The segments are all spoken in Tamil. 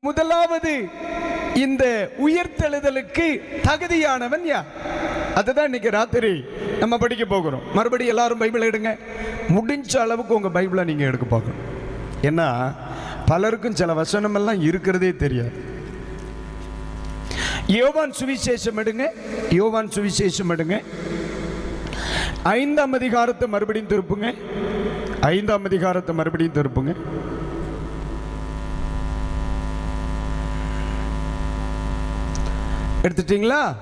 முதலாவது இந்த உயிர்த்தெழுதலுக்கு தகுதியானவன் யார்? அதுதான் இன்னைக்கு ராத்திரி நம்ம படிக்க போகிறோம். மறுபடியும் எல்லாரும் பைபிள் எடுங்க. முடிஞ்ச அளவுக்கு உங்கள் பைபிளை நீங்கள் எடுக்க பார்க்கணும். ஏன்னா பலருக்கும் சில வசனமெல்லாம் இருக்கிறதே தெரியாது. யோவான் சுவிசேஷம் எடுங்க. யோவான் சுவிசேஷம் எடுங்க. ஐந்தாம் அதிகாரத்தை மறுபடியும் திருப்புங்க. ஐந்தாம் அதிகாரத்தை மறுபடியும் திருப்புங்க. எடுத்துட்டீங்களா?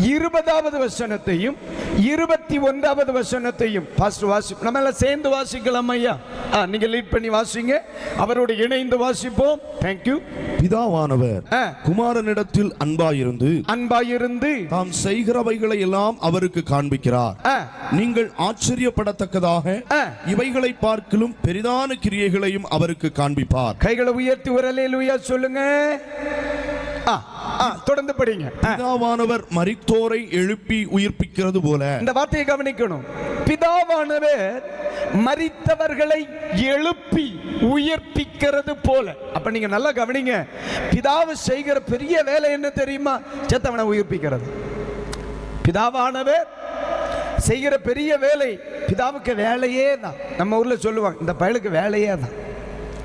இருபதாவது வசனத்தையும் இருபத்தி ஒன்றாவது வசனத்தையும் ஃபர்ஸ்ட் வாசி நம்ம எல்லாம் சேர்ந்து வாசிக்கலாம் ஐயா. ஆ, நீங்க லீட் பண்ணி வாசிங்க. அவரோடு இணைந்து வாசிப்போம். தேங்க்யூ பிதாவானவர். குமாரனிடத்தில் அன்பாயிருந்து அன்பாயிருந்து தாம் செய்கிறவைகளை எல்லாம் அவருக்கு காண்பிக்கிறார். நீங்கள் ஆச்சரியப்படத்தக்கதாக. இவைகளை பார்க்கிலும் பெரிதான கிரியைகளையும் அவருக்கு காண்பிப்பார். கைகளை உயர்த்தி உரலையிலுயா சொல்லுங்க. தொடர்ந்து படிங்க. பிதாவானவர் மரித்தோரை எழுப்பி உயிர்ப்பிக்கிறது போல. இந்த வார்த்தையை கவனிக்கணும். பிதாவானவர் மரித்தவர்களை எழுப்பி உயிர்ப்பிக்கிறது போல. அப்ப நீங்க நல்லா கவனிங்க. பிதாவு செய்கிற பெரிய வேலை என்ன தெரியுமா? செத்தவனை உயிர்ப்பிக்கிறது. பிதாவானவர் செய்கிற பெரிய வேலை பிதாவுக்கு வேலையே தான். நம்ம ஊர்ல சொல்லுவாங்க இந்த பயலுக்கு வேலையே தான்.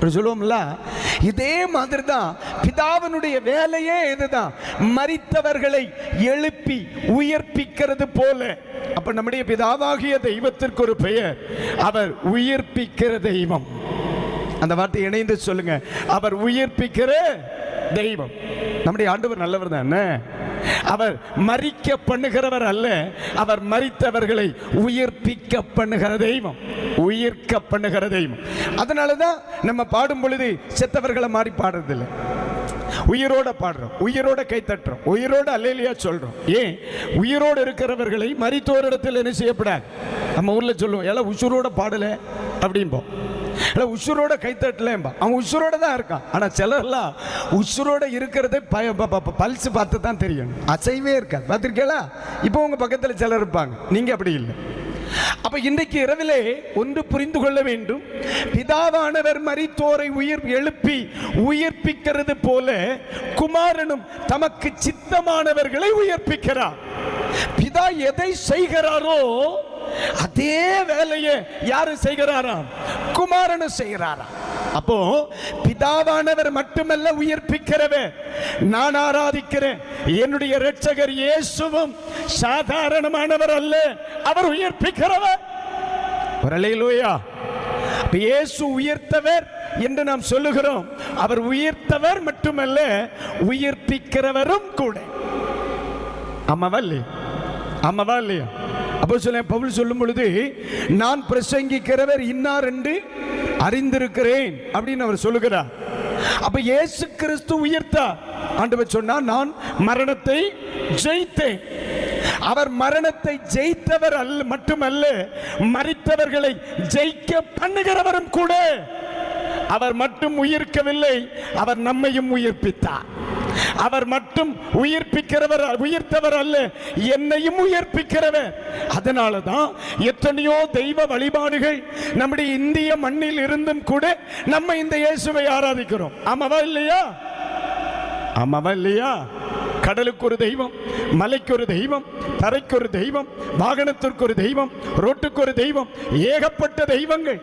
அப்படி சொல்லுவோம்ல? இதே மாதிரி தான் பிதாவினுடைய வேலையே இதுதான். மறித்தவர்களை எழுப்பி உயிர்ப்பிக்கிறது போல. அப்ப நம்முடைய பிதாவாகிய தெய்வத்திற்கு ஒரு பெயர். அவர் உயிர்ப்பிக்கிற தெய்வம். அந்த வார்த்தை இணைந்து சொல்லுங்க. அவர் உயிர்ப்பிக்கிற தெய்வம். நம்முடைய ஆண்டவர் நல்லவர் தானே? அவர் மறிக்க பண்ணுகிறவர் அல்ல. அவர் மறித்தவர்களை உயிர்ப்பிக்க பண்ணுகிற தெய்வம். உயிர்க்க பண்ணுகிற தெய்வம். அதனால தான் நம்ம பாடும் பொழுது செத்தவர்களை மாறி பாடுறதில்லை. உயிரோட பாடுறோம். உயிரோட கை தட்டுறோம். உயிரோட அல்லையிலையா சொல்றோம். ஏன்? உயிரோடு இருக்கிறவர்களை மறித்தோரிடத்தில் என்ன செய்யப்படாது. நம்ம ஊர்ல சொல்லுவோம் எல்லாம் உசுரோட பாடல அப்படிம்போம். இல்லை உசுரோட கைத்தட்டலேம்பா அவன் உசுரோட தான் இருக்கான். ஆனால் சிலர்லாம் உசுரோட இருக்கிறதே பய ப- பல்ஸ் பார்த்து தான் தெரியும் அசைவே இருக்காது. பார்த்துருக்கீங்களா? இப்போ உங்கள் பக்கத்தில் சிலர் இருப்பாங்க. நீங்கள் அப்படி இல்லை. அப்ப இன்றைக்கு இரவிலே ஒன்று புரிந்து கொள்ள வேண்டும். பிதாவானவர் மரித்தோரை உயிர் எழுப்பி உயிர்ப்பிக்கிறது போல குமாரனும் தமக்கு சித்தமானவர்களை உயிர்ப்பிக்கிறார். பிதா எதை செய்கிறாரோ அதே வேலையை யாரு செய்கிறாராம்? குமாரனும் செய்கிறாராம். அப்போ பிதாவானவர் மட்டுமல்ல உயிர்ப்பிக்கிறவர். நான் ஆராதிக்கிறேன். என்னுடைய இரட்சகர் இயேசுவும் சாதாரணமானவர் அல்ல. அவர் உயிர்ப்பிக்கிறவர். வரலையிலோயா இயேசு உயிர்த்தவர் என்று நாம் சொல்லுகிறோம். அவர் உயிர்த்தவர் மட்டுமல்ல உயிர்ப்பிக்கிறவரும் கூட. அம்மாவா இல்லையா? அம்மாவா இல்லையா? அப்போ சொல்ல பவுல் சொல்லும் பொழுது நான் பிரசங்கிக்கிறவர் இன்னார் என்று அறிந்திருக்கிறேன் அப்படின்னு அவர் சொல்லுகிறார். அப்ப இயேசு கிறிஸ்து உயர்த்தா? ஆண்டவர் சொன்னா நான் மரணத்தை ஜெயித்தேன். அவர் மரணத்தை ஜெயித்தவர் அல்ல மட்டுமல்ல மறித்தவர்களை ஜெயிக்க பண்ணுகிறவரும் கூட. அவர் மட்டும் உயிர்க்கவில்லை அவர் நம்மையும் உயிர்ப்பித்தார். அவர் மட்டும் உயிர்ப்பிக்கிறவர் உயிர்த்தவர் அல்ல என்னையும் உயிர்ப்பிக்கிறவர். அதனால தான் எத்தனையோ தெய்வ வழிபாடுகள் நம்முடைய இந்திய மண்ணில் இருந்தும் கூட நம்ம இந்த இயேசுவை ஆராதிக்கிறோம். ஆமாவா இல்லையா? ஆமாவா இல்லையா? கடலுக்கு ஒரு தெய்வம் மலைக்கு ஒரு தெய்வம் தரைக்கு ஒரு தெய்வம் வாகனத்திற்கு ஒரு தெய்வம் ரோட்டுக்கு ஒரு தெய்வம் ஏகப்பட்ட தெய்வங்கள்.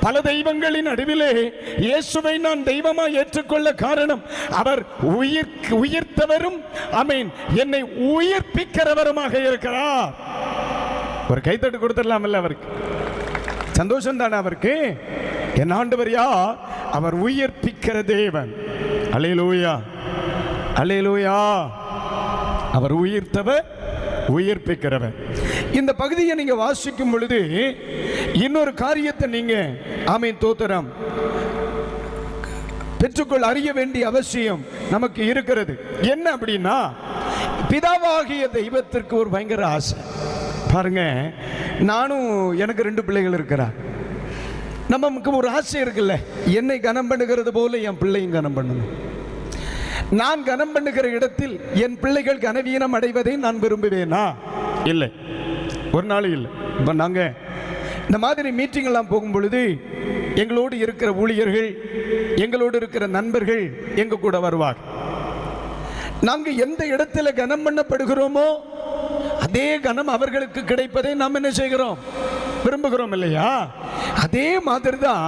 பல தெய்வங்களின் நடுவிலே இயேசுவை நான் தெய்வமா ஏற்றுக்கொள்ள காரணம் அவர் உயிர் உயிர்த்தவரும் அமீன் என்னை உயிர்ப்பிக்கிறவருமாக இருக்கிறார். ஒரு கைத்தட்டு இல்லை அவருக்கு? சந்தோஷம் தானே அவருக்கு? என் ஆண்டவர் யா அவர் உயிர்ப்பிக்கிற தேவன். அலையலூயா அலையலூயா அவர் உயிர்த்தவர் உயிர்ப்பிக்கிறவர். இந்த பகுதியை நீங்க வாசிக்கும் பொழுது இன்னொரு காரியத்தை நீங்க ஆமீன் தோத்திரம் பெற்றுக்கொள் அறிய வேண்டிய அவசியம் நமக்கு இருக்கிறது. என்ன அப்படின்னா பிதாவாகிய தெய்வத்திற்கு ஒரு பயங்கர ஆசை. பாருங்க நானும் எனக்கு ரெண்டு பிள்ளைகள் இருக்கிறா. நமக்கு ஒரு ஆசை இருக்குல்ல என்னை கனம் பண்ணுகிறது போல என் பிள்ளையும் கனம் பண்ணணும் நான் கனம் பண்ணுகிற இடத்தில் என் பிள்ளைகள் கனவீனம் அடைவதை நான் விரும்புவேனா? இல்லை. ஒரு நாள் இல்லை. இப்போ நாங்கள் இந்த மாதிரி மீட்டிங் எல்லாம் போகும் பொழுது எங்களோடு இருக்கிற ஊழியர்கள் எங்களோடு இருக்கிற நண்பர்கள் எங்க கூட வருவார். நாங்கள் எந்த இடத்துல கனம் பண்ணப்படுகிறோமோ அதே கனம் அவர்களுக்கு கிடைப்பதை நாம் என்ன செய்கிறோம்? விரும்புகிறோம் இல்லையா? அதே மாதிரி தான்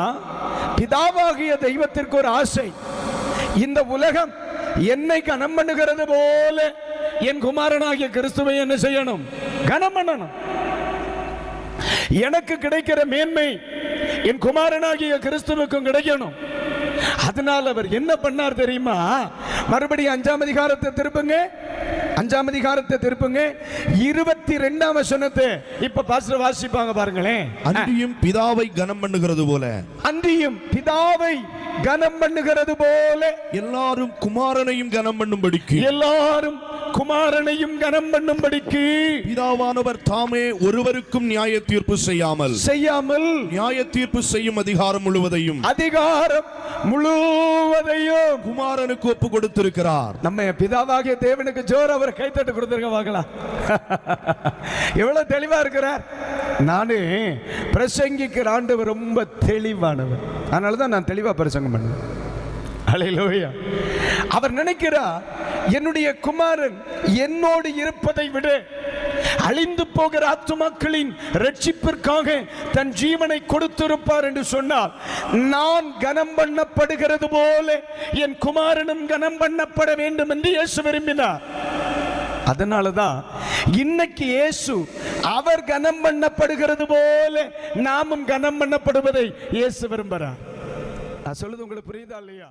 பிதாவாகிய தெய்வத்திற்கு ஒரு ஆசை. இந்த உலகம் என்னை கனம் பண்ணுகிறது போல என் குமாரனாகிய கிறிஸ்துவை என்ன செய்யணும்? கனம் பண்ணணும். எனக்கு கிடைக்கிற மேன்மை என் குமாரனாகிய கிறிஸ்துவுக்கும் கிடைக்கணும். அதனால் அவர் என்ன பண்ணார் தெரியுமா? மறுபடியும் அஞ்சாம் அதிகாரத்தை திருப்புங்க. அஞ்சாம் அதிகாரத்தை திருப்புங்க. இருபத்தி ரெண்டாம் வசனத்தை இப்ப பாஸ்டர் வாசிப்பாங்க பாருங்களேன். அன்றியும் பிதாவை கனம் பண்ணுகிறது போல. அன்றியும் பிதாவை கனம் பண்ணுகிறது போல. எல்லாரும் குமாரனையும் கனம் பண்ணும்படிக்கு. எல்லாரும் குமாரனையும் கனம் பண்ணும்படிக்கு பிதாவானவர் தாமே ஒருவருக்கும் நியாய தீர்ப்பு செய்யாமல் செய்யாமல் நியாய தீர்ப்பு செய்யும் அதிகாரம் முழுவதையும் அதிகாரம் முழுவதையும் குமாரனுக்கு ஒப்பு கொடுத்திருக்கிறார். நம்ம பிதாவாகிய தேவனுக்கு ஜோர் அவர் கைத்தட்டு கொடுத்துருக்க பார்க்கலாம் எவ்வளவு தெளிவா இருக்கிறார். நானு பிரசங்கிக்கிற ஆண்டவர் ரொம்ப தெளிவானவர். அதனால தான் நான் தெளிவா பிரசங்கம் பண்ணுவேன் அலையிலோயா அவர் நினைக்கிறார் என்னுடைய குமாரன் என்னோடு இருப்பதை விட அழிந்து போகிற ஆத்துமாக்களின் ரட்சிப்பிற்காக தன் ஜீவனை கொடுத்திருப்பார் என்று சொன்னால் நான் கனம் பண்ணப்படுகிறது போல என் குமாரனும் கனம் பண்ணப்பட வேண்டும் என்று இயேசு விரும்பினார். அதனால தான் இன்னைக்கு இயேசு அவர் கனம் பண்ணப்படுகிறது போல நாமும் கனம் பண்ணப்படுவதை இயேசு விரும்புகிறார். நான் சொல்லுது உங்களுக்கு புரியுதா இல்லையா?